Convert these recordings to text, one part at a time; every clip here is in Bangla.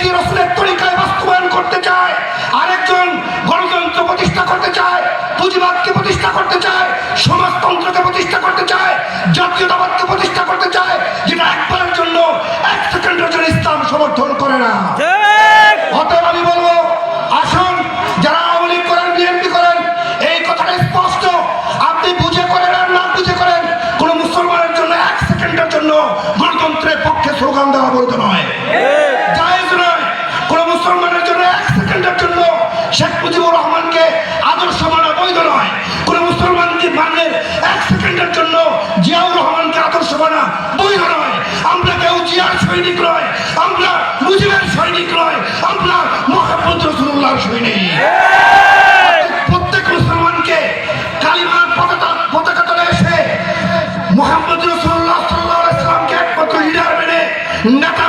কি রসুলের তরিকায় বাস্তবায়ন করতে চায় আরেকজন গণতন্ত্র প্রতিষ্ঠা করতে চায় পুঁজিবাদকে প্রতিষ্ঠা করতে চায় সমাজতন্ত্রকে প্রতিষ্ঠা করতে চায় জাতীয়তাবাদকে প্রতিষ্ঠা করতে চায় যেটা একবারের জন্য এক সেকেন্ডের জন্য ইসলাম সমর্থন করে না। অতএব আমি বলব আসুন যারা আওয়ামী লীগ করেন বিএনপি করেন এই কথাটা স্পষ্ট। আপনি বুঝে করেন আর না বুঝে করেন কোনো মুসলমানের জন্য এক সেকেন্ডের জন্য গণতন্ত্রের পক্ষে স্লোগান দেওয়া বলতে নয়। মানের এক সেকেন্ডের জন্য জিয়াউর রহমানকে আদর্শ মানা বৈধ নয়। আমরা কেউ জিয়ার সৈনিক নয়, আমরা মুজিবের সৈনিক নয়, আমরা মোহাম্মদ রসুল্লাহর সৈনিক। প্রত্যেক মুসলমানকে কালিমার পতাকা এসে মোহাম্মদ সাল্লাহ ইসলামকে নেতা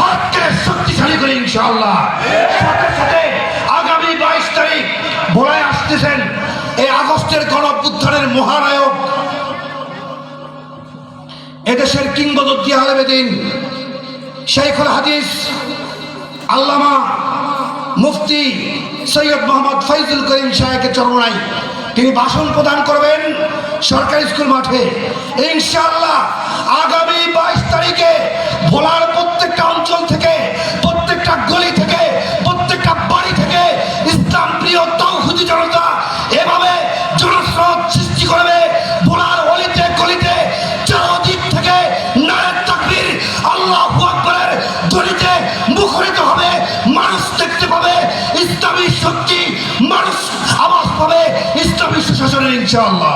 হাতকে শক্তিশালী ইনশাআল্লাহ। সাথে সাথে আগামী বাইশ তারিখ বলায় আসতেছেন এই আগস্টের মহানায়ক। এদেশের কিংবদন্তি শেখুল হাদিস, আল্লামা মুফতি সৈয়দ মোহাম্মদ ফৈজুল করিম সাহেবের চরমনাই তিনি ভাষণ প্রদান করবেন সরকারি স্কুল মাঠে। ইনশাআল্লাহ আগামী বাইশ তারিখে ভোলার শক্তি মানুষ আবাস পাবে ইসলামী সুশাসনের ইনশাআল্লাহ।